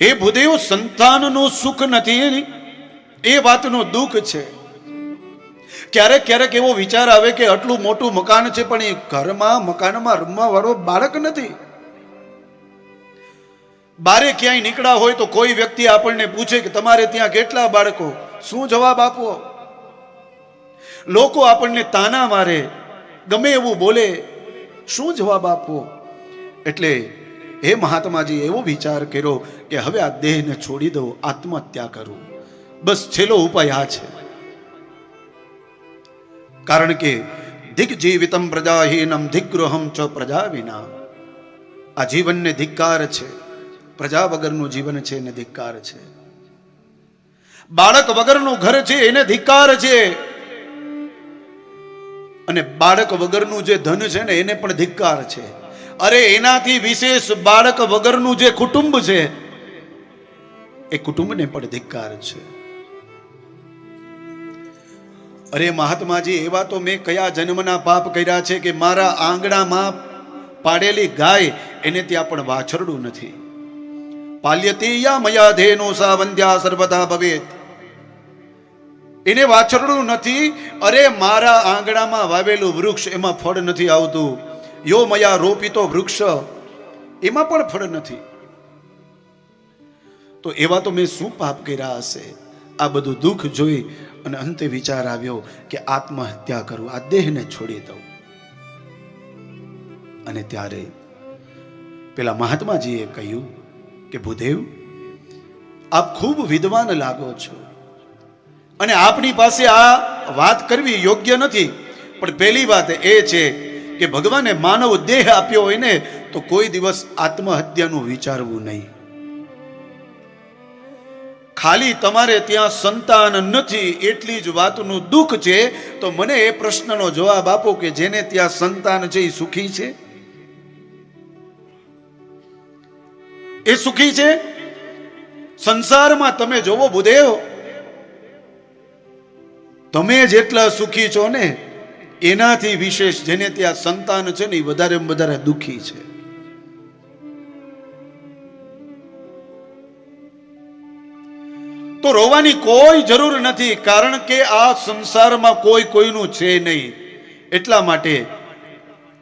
એ ભૂદેવ, સંતાનનું સુખ નથી એ વાતનું દુઃખ છે. ક્યારેક ક્યારેક એવો વિચાર આવે કે આટલું મોટું મકાન છે, પણ એ ઘરમાં, મકાનમાં રમવા વાળો બાળક નથી. બારે ક્યાંય નીકળ્યા હોય તો કોઈ વ્યક્તિ આપણને પૂછે કે તમારે ત્યાં કેટલા બાળકો? શું જવાબ આપવો? લોકો આપણને તાના મારે, ગમે એવું બોલે, શું જવાબ આપવો? એટલે હે મહાત્માજી એવો વિચાર કર્યો કે હવે આ દેહને છોડી દઉં, આત્મહત્યા કરું. બસ છેલ્લો ઉપાય આ છે. કારણ કે દિગ્જીવિતમ પ્રજાહીનમ દિગ્ગૃહમ ચ પ્રજા વિના. આ જીવનને ધિક્કાર છે. પ્રજા વગરનું જીવન છે એને ધિક્કાર છે. બાળક વગરનું ઘર છે એને ધિક્કાર છે. અને બાળક વગરનું જે ધન છે ને એને પણ ધિક્કાર છે. અરે એનાથી વિશેષ બાળક વગરનું જે કુટુંબ છે, એ કુટુંબને પણ ધિક્કાર છે. અરે મહાત્માજી, એવા તો મેં કયા જન્મના પાપ કર્યા છે કે મારા આંગણામાં પાડેલી ગાય એને ત્યાં પણ વાછરડું નથી. પાલ્યતી યા મયા ધેનો સાવંધ્યા સર્વદા ભવેત. એને વાછરડું નથી, અરે મારા આંગણામાં વાવેલું વૃક્ષ એમાં ફળ નથી આવતું. યો મયા રોપિતો વૃક્ષ, એમાં પણ ફળ નથી. તો એવા તો મેં શું પાપ કર્યા હશે? આ બધું દુઃખ જોઈ અને અંતે વિચાર આવ્યો કે આત્મહત્યા કરું, આ દેહને છોડી દઉં. અને ત્યારે પેલા મહાત્માજીએ કહ્યું કે, ભૂદેવ, આપ ખૂબ વિદ્વાન લાગો છો. અને આપની પાસે આ વાત કરવી યોગ્ય નથી. પણ પહેલી વાત એ છે કે ભગવાને માનવ દેહ આપ્યો હોય ને, તો કોઈ દિવસ આત્મહત્યાનું વિચારવું નહીં. ખાલી તમારે ત્યાં સંતાન નથી, એટલી જ વાતનું દુઃખ છે. તો મને એ પ્રશ્નનો જવાબ આપો કે જેને ત્યાં સંતાન છે, એ સુખી છે? એ સુખી છે? સંસારમાં તમે જોવો ભૂદેવ તમે જેટલા સુખી છો ને એનાથી વિશેષ જેને ત્યાં સંતાન છે ને એ વધારે વધારે દુઃખી છે. તો રોવાની કોઈ જરૂર નથી, કારણ કે આ સંસારમાં કોઈ કોઈનું છે નહીં. એટલા માટે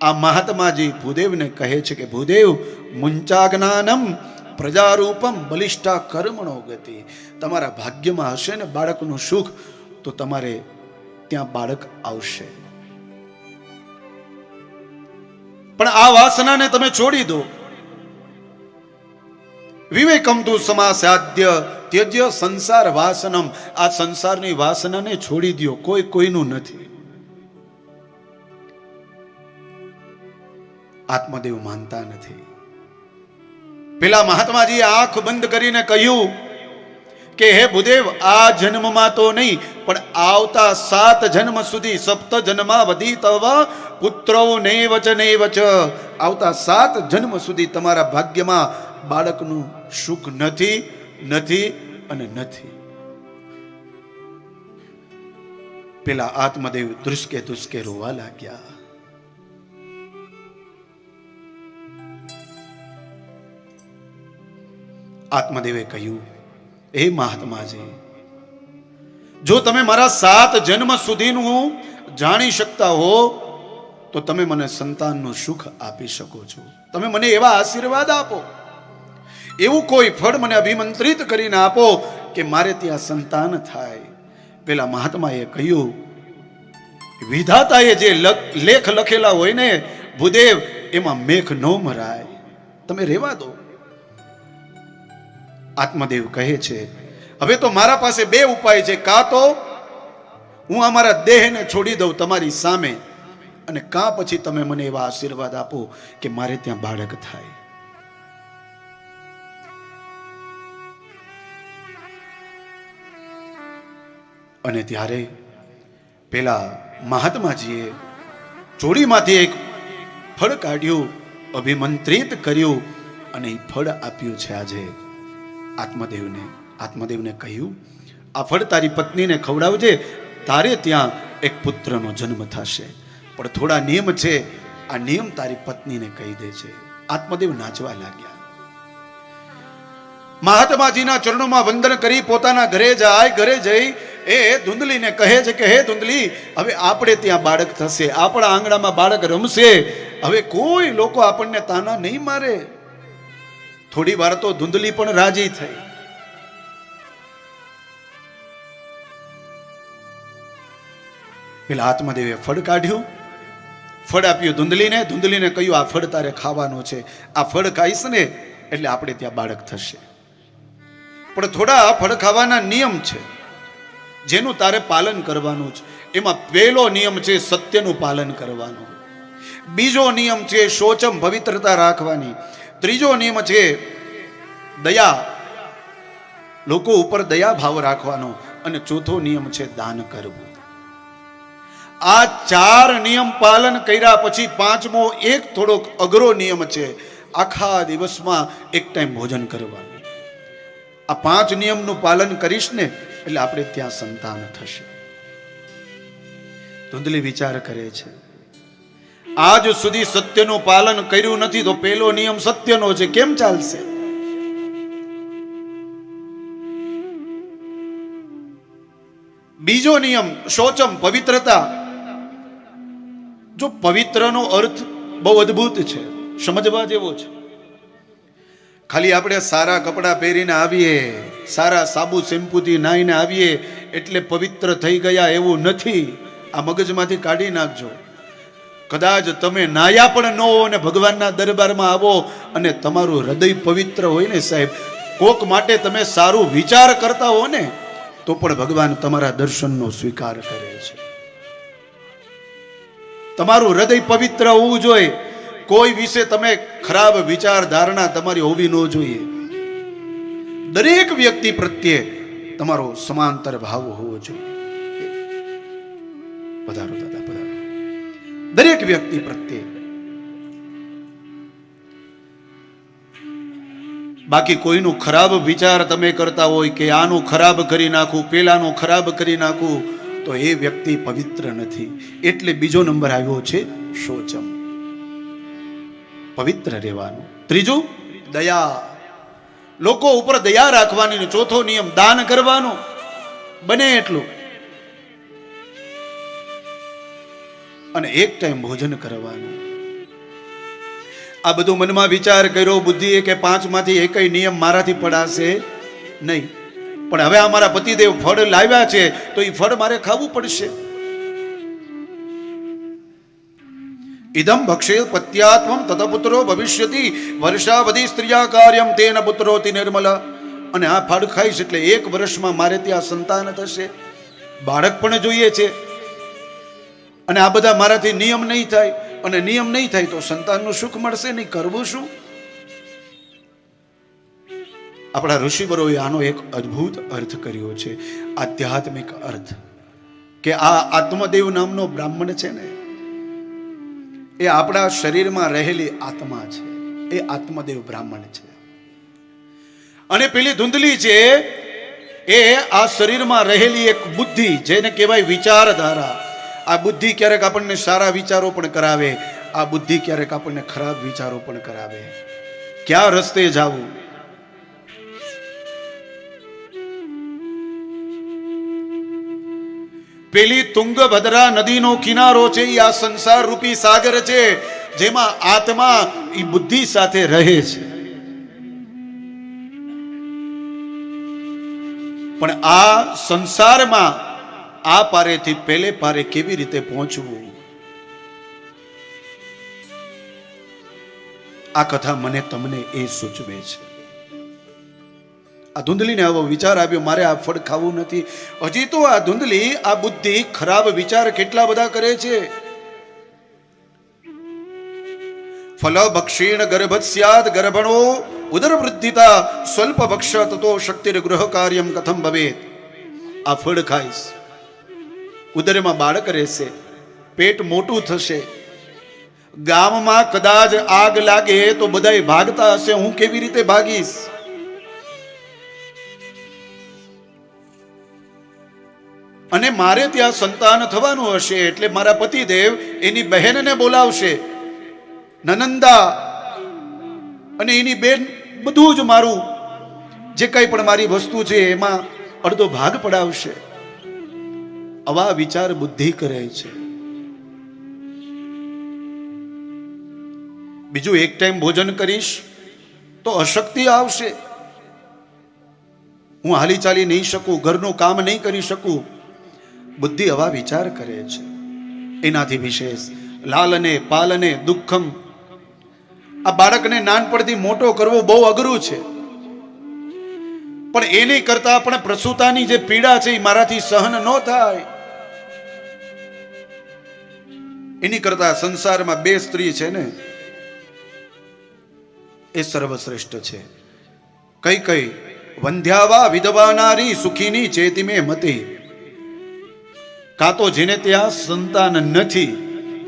આ મહાત્માજી ભૂદેવને કહે છે કે, ભૂદેવ મુંચાજ્ઞાનમ પ્રજારૂપમ બલિષ્ઠા કર્મણો ગતિ. તમારા ભાગ્યમાં હશે ને બાળકનું સુખ, તો તમારે ત્યાં બાળક આવશે. પણ આ વાસનાને તમે છોડી દો. વિવેકમ તું સમાસાધ્ય ત્યજ્ય સંસાર વાસનમ. આ સંસારની વાસનાને છોડી દો કોઈ કોઈનું નથી. આત્મદેવ માનતા નથી. પેલા મહાત્માજી આંખ બંધ કરીને કહ્યું કે, હે ભૂદેવ, આ જન્મમાં તો નહીં, પણ આવતા સાત જન્મ સુધી સપ્ત જન્મા વધી તવ પુત્રો નૈવચ નૈવચ આવતા સાત જન્મ સુધી તમારા ભાગ્યમાં બાળકનું સુખ નથી નથી અને નથી. પેલા આત્મદેવ દૃષ્કે દુષ્કે રોવા લાગ્યા. આત્મદેવે કહ્યું એ મહાત્માજી, જો તમે મારા સાત જન્મ સુધીનું જાણી શકતા હો તો તમે મને સંતાનનું સુખ આપી શકો છો. તમે મને એવા આશીર્વાદ આપો. એવું કોઈ ફળ મને અભિમંત્રિત કરીને આપો કે મારે ત્યાં સંતાન થાય. પેલા મહાત્માએ કહ્યું, વિધાતાએ જે લેખ લખેલા હોય ને, ભૂદેવ, એમાં મેઘ ન મરાય. તમે રેવા દો. આત્મદેવ કહે છે, હવે તો મારા પાસે બે ઉપાય છે. કાં તો હું અમારા દેહને છોડી દઉં તમારી સામે. અને કાં પછી તમે મને એવા આશીર્વાદ આપો કે મારે ત્યાં બાળક થાય? અને ત્યારે પેલા મહાત્માજીએ ચોરીમાંથી એક ફળ કાઢ્યું, અભિમંત્રિત કર્યું અને એ ફળ આપ્યું છે આજે આત્મદેવને. આત્મદેવને કહ્યું, આ ફળ તારી પત્નીને ખવડાવજે, તારે ત્યાં એક પુત્રનો જન્મ થશે. પણ થોડા નિયમ છે. આ નિયમ તારી પત્નીને કહી દે છે. આત્મદેવ નાચવા લાગ્યા. મહાત્માજીના ચરણોમાં વંદન કરી પોતાના ઘરે જાય, ઘરે જઈ એ ધૂંધલીને કહે છે કે, હે ધૂંધલી, હવે આપણે ત્યાં બાળક થશે. આપણા આંગણામાં બાળક રમશે. હવે કોઈ લોકો આપણને તાના નહીં મારે. થોડી વાર તો ધૂંધલી પણ રાજી થઈ. પેલા આત્મદેવે ફળ કાઢ્યું. ફળ આપ્યું ધૂંધલીને ધૂંધલીને કહ્યું, આ ફળ તારે ખાવાનું છે. આ ફળ ખાઈશ ને એટલે આપણે ત્યાં બાળક થશે. પણ થોડા ફળ ખાવાના નિયમ છે, જેનું તારે પાલન કરવાનું છે. એમાં પહેલો નિયમ છે સત્યનું પાલન કરવાનું. બીજો નિયમ છે શોચમ પવિત્રતા રાખવાની. ત્રીજો નિયમ છે દયા. લોકો ઉપર દયા ભાવ રાખવાનો. અને ચોથો નિયમ છે દાન કરવું. આ ચાર નિયમ પાલન કર્યા પછી પાંચમો એક થોડોક અઘરો નિયમ છે. આખા દિવસમાં એક ટાઈમ ભોજન કરવાનું. આ પાંચ નિયમનું પાલન કરીશ ને, એટલે આપણે ત્યાં સંતાન થશે. ધૂંધલી વિચાર કરે છે. આજ સુધી સત્યનું પાલન કર્યું નથી તો પેલો નિયમ સત્યનો છે. કેમ ચાલશે? બીજો નિયમ, શોચમ પવિત્રતા. જો પવિત્રનો અર્થ બહુ અદ્ભુત છે, સમજવા જેવો છે. ખાલી આપણે સારા કપડાં પહેરીને આવીએ, સારા સાબુ શેમ્પૂથી નાહીને આવીએ, એટલે પવિત્ર થઈ ગયા એવું નથી. આ મગજમાંથી કાઢી નાખજો. કદાચ તમે નાયા પણ ન હો અને ભગવાનના દરબારમાં આવો અને તમારું હૃદય પવિત્ર હોય ને સાહેબ, કોક માટે તમે સારું વિચાર કરતા હો ને, તો પણ ભગવાન તમારા દર્શનનો સ્વીકાર કરે છે. તમારું હૃદય પવિત્ર હોવું જોઈએ. કોઈ વિશે તમે ખરાબ વિચારધારણા તમારી હોવી ન જોઈએ. દરેક વ્યક્તિ પ્રત્યે તમારો સમાંતર ભાવ હોવો જોઈએ. પધારો દાદા પધારો દરેક વ્યક્તિ પ્રત્યે બાકી કોઈનું ખરાબ વિચાર તમે કરતા હોય કે આનું ખરાબ કરી નાખું, પેલાનું ખરાબ કરી નાખું તો એ વ્યક્તિ પવિત્ર નથી. એટલે બીજો નંબર આવ્યો છે શોચમ. પવિત્ર રહેવાનું. ત્રીજું, દયા. લોકો ઉપર દયા રાખવાની ચોથો નિયમ, દાન કરવાનો. બને એટલું. અને એક ટાઈમ ભોજન કરવાનું. આ બધું મનમાં વિચાર કર્યો, બુદ્ધિએ કે પાંચમાંથી એકય નિયમ મારાથી પડાશે? નહીં. પણ હવે અમારા પતિદેવ ફળ લાવ્યા છે, તો એ ફળ મારે ખાવું પડશે. ઇદમ ભક્ષે પત્યાત્મ તથા પુત્રો ભવિષ્યતિ, વર્ષાવધિ સ્ત્રીયા કાર્યમ તેન પુત્રોતિ નિર્મલ. અને આ ફળ ખાઈશ એટલે એક વર્ષમાં મારે ત્યાં સંતાન થશે. બાળક પણ જોઈએ છે. અને આ બધા મારાથી નિયમ નહીં થાય. અને નિયમ નહીં થાય તો સંતાનનું સુખ મળશે નહીં. કરવું શું? આપણા ઋષિવરોએ આનો એક અદ્ભુત અર્થ કર્યો છે, આધ્યાત્મિક અર્થ. કે આ આત્મદેવ નામનો બ્રાહ્મણ છે ને, એ આપણા શરીરમાં રહેલી આત્મા છે, એ આત્મદેવ બ્રાહ્મણ છે. અને પેલી ધૂંધલી છે એ આ શરીરમાં રહેલી એક બુદ્ધિ, જેને કહેવાય વિચારધારા. આ બુદ્ધિ ક્યારેક આપણને સારા વિચારો પણ કરાવે, આ બુદ્ધિ ક્યારેક આપણને ખરાબ વિચારો પણ કરાવે. ક્યાં રસ્તે જાવું? પેલી તુંગભદ્રા નદીનો કિનારો છે એ આ સંસાર રૂપી સાગર છે, જેમાં આત્મા એ બુદ્ધિ સાથે રહે છે. પણ આ સંસારમાં આ પારેથી પેલે પારે કેવી રીતે પહોંચવું? આ કથા મને તમને એ સૂચવે છે. આ ધૂંધલીને આવો વિચાર આવ્યો, મારે આ ફળ ખાવું નથી. હજી તો આ ધૂંધલી, આ બુદ્ધિ ખરાબ વિચાર કેટલા બધા કરે છે. ફલ ભક્ષીણ ગર્ભ સ્યાદ ગર્ભણો ઉદર વૃદ્ધિતા સ્વલ્પ ભક્ષ તતો શક્તિર ગૃહ કાર્યમ કથમ ભવેત. આ ફળ ખાઈશ. ઉદરમાં બાળક રહેશે, પેટ મોટું થશે. ગામમાં કદાચ આગ લાગે તો બધાય ભાગતા હશે, હું કેવી રીતે ભાગીશ? અને મારે ત્યાં સંતાન થવાનું હશે એટલે મારા પતિદેવ એની બહેનને બોલાવશે. નનંદા અને એની બેન બધું જ મારું, જે કંઈ પણ મારી વસ્તુ છે એમાં અડધો ભાગ પડાવશે. આવા વિચાર બુદ્ધિ કરે છે. બીજું એક ટાઈમ ભોજન કરીશ તો અશક્તિ આવશે. હું હાલી ચાલી નહીં શકું, ઘરનું કામ નહીં કરી શકું. બુદ્ધિ આવા વિચાર કરે છે. એનાથી વિશેષ લાલને, પાલને, દુઃખમ. આ બાળકને નાનપણથી મોટો કરવો બહુ અઘરું છે. પણ એની કરતા પણ પ્રસૂતાની જે પીડા છે એ મારાથી સહન ન થાય. એની કરતા સંસારમાં બે સ્ત્રી છે ને, એ સર્વશ્રેષ્ઠ છે. કઈ કઈ વંધ્યાવા વિધવાનારી સુખીની ચેતી મેં મતી. કાં તો જેને ત્યાં સંતાન નથી,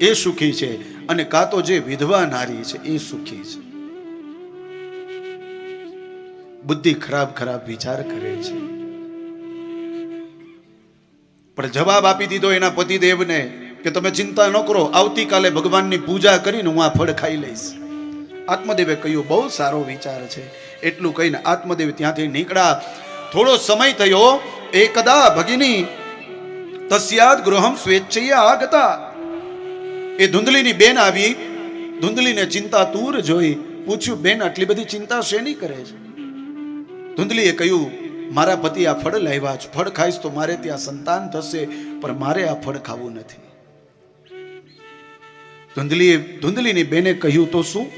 એ સુખી છે અને કાં તો જે વિધવા નારી છે, એ સુખી છે. બુદ્ધિ ખરાબ ખરાબ વિચાર કરે છે. પણ જવાબ આપી દીધો એના પતિદેવને કે તમે ચિંતા ન કરો, આવતીકાલે ભગવાનની પૂજા કરીને હું આ ફળ ખાઈ લઈશ. આત્મદેવે કહ્યું, બહુ સારો વિચાર છે. એટલું કહીને આત્મદેવ ત્યાંથી નીકળ્યા. થોડો સમય થયો, એકદા ભગિની તસ્યાદ ગૃહમ સ્વેચ્છયા આગતા. એ ધુંધલીની બેન આવી, ધુંધલીને ચિંતા તૂર જોઈ, પૂછ્યું, બેન, આટલી બધી ચિંતા શેની કરે છે? ધુંધલીએ કહ્યું, મારા પતિ આ ફળ લાવ્યા છે. ફળ ખાઈશ તો મારે ત્યાં સંતાન થશે, પણ મારે આ ફળ ખાવું નથી. ધુંધલીએ, ધુંધલીની બેને કહ્યું, તો શું?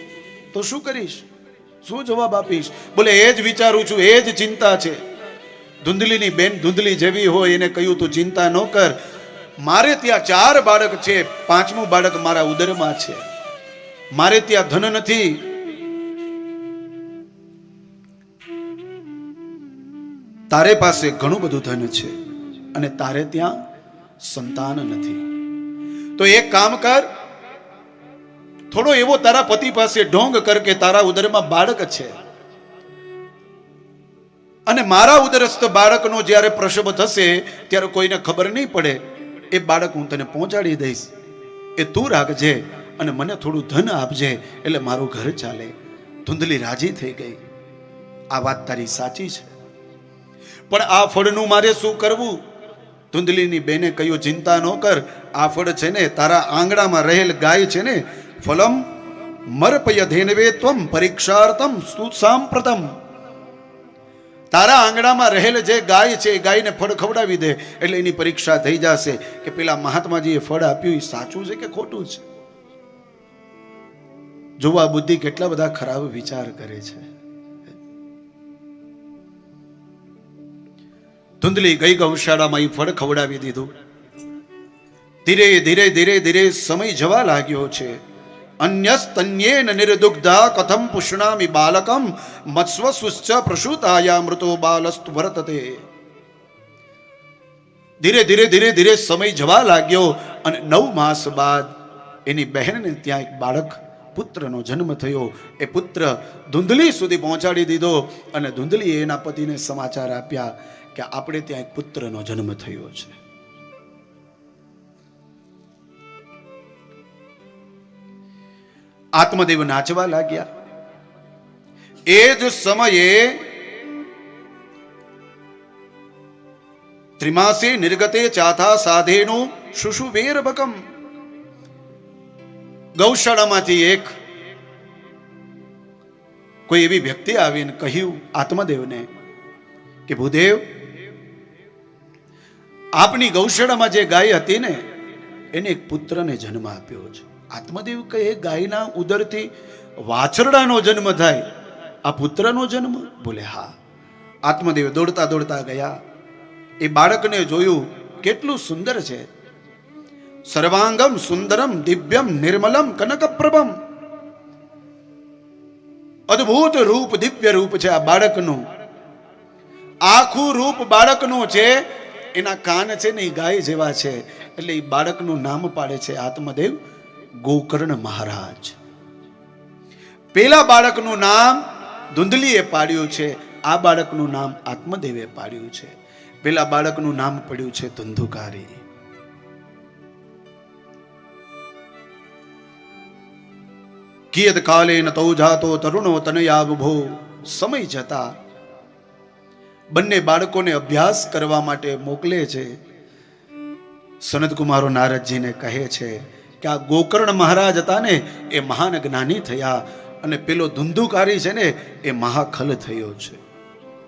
તો શું કરીશ? શું જવાબ આપીશ? બોલે, એ જ વિચારું છું, એ જ ચિંતા છે. ધુંધલીની બેન ધૂંધલી જેવી હોય એને કહ્યું, તું ચિંતા ન કર. મારે ત્યાં ચાર બાળક છે. પાંચમું બાળક મારા ઉદરમાં છે. મારે ત્યાં ધન નથી. તારે પાસે ઘણું બધું ધન છે અને તારે ત્યાં સંતાન નથી. તો એક કામ કર. થોડો એવો તારા પતિ પાસે ઢોંગ કર કે તારા ઉદરમાં બાળક છે. અને મારા ઉદરસ્થ બાળકનો જ્યારે પ્રસવ થશે, ત્યારે કોઈને ખબર નહીં પડે. એ બાળક હું તને પહોંચાડી દઈશ. એ તું રાખજે અને મને થોડું ધન આપજે, એટલે મારું ઘર ચાલે. ધુંધલી રાજી થઈ ગઈ. આ વાત તારી સાચી છે. પણ આ ફળનું મારે શું કરવું? ધુંધલીની બેને કહ્યું, ચિંતા ન કર. આ ફળ છે ને તારા આંગણામાં રહેલ ગાય છે ને. ફલમ મરપય ધેનવે ત્વમ પરીક્ષાર્થમ સુસાંપ્રતમ તારા આંગણામાં રહેલ જે ગાય છે, એ ગાયને ફળ ખવડાવી દે. એટલે એની પરીક્ષા થઈ જશે કે પેલા મહાત્માજીએ ફળ આપ્યું, એ સાચું છે કે ખોટું છે? જોવા બુદ્ધિ કેટલા બધા ખરાબ વિચાર કરે છે. ધુંધલી ગઈ ગૌશાળામાં એ ફળ ખવડાવી દીધું. ધીરે ધીરે ધીરે ધીરે સમય જવા લાગ્યો છે. અન્યસ્તન્યેન નિર્દુગ્ધા કથમ પુષ્ણામિ બાલકમ મત્સ્વસુશ્ચ પ્રસૂતાયા મૃતો બાલસ્તુ વર્તતે ધીરે ધીરે ધીરે ધીરે સમય જવા લાગ્યો અને નવ માસ બાદ એની બહેનને ત્યાં એક બાળક પુત્રનો જન્મ થયો એ પુત્ર ધુંધલી સુધી પહોંચાડી દીધો અને ધુંધલીએ એના પતિને સમાચાર આપ્યા કે આપણે ત્યાં એક પુત્રનો જન્મ થયો છે આત્મદેવ નાચવા લાગ્યા. એ જ સમયે ત્રિમાસે નિર્ગતે ચાથા સાધેનું શુશુવેર બકમ ગૌશાળામાંથી એક કોઈ એવી વ્યક્તિ આવીને કહ્યું આત્મદેવને કે, ભૂદેવ, આપની ગૌશાળામાં જે ગાય હતી ને, એને એક પુત્રને જન્મ આપ્યો છે. આત્મદેવ કહે ગાયના ઉદરથી વાછરડાનો જન્મ થાય. આ પુત્રનો જન્મ? બોલે, હા. આત્મદેવ દોડતા દોડતા ગયા. એ બાળકને જોયું, કેટલું સુંદર છે. સર્વાંગમ સુંદરમ દિવ્યમ નિર્મલમ કનકપ્રભમ. અદ્ભુત રૂપ, દિવ્ય રૂપ છે આ બાળકનું. આખું રૂપ બાળકનું છે. એના કાન છે ને એ ગાય જેવા છે. એટલે એ બાળકનું નામ પાડે છે આત્મદેવ. ગોકર્ણ મહારાજ. પેલા બાળકનું નામ ધુંધલીએ પાડ્યું છે, આ બાળકનું નામ આત્મદેવે પાડ્યું છે. પેલા બાળકનું નામ પડ્યું છે ધુંધુકારી. કિયત કાલે ન તૌ જાતો તરુણો તનયાવભો, સમય જતા બંને બાળકોને અભ્યાસ કરવા માટે મોકલે છે. સનત કુમારો નારદજીને કહે છે કે આ ગોકર્ણ મહારાજ હતા ને, એ મહાન જ્ઞાની થયા અને પેલો ધુંધુકારી છે ને, એ મહાખલ થયો છે.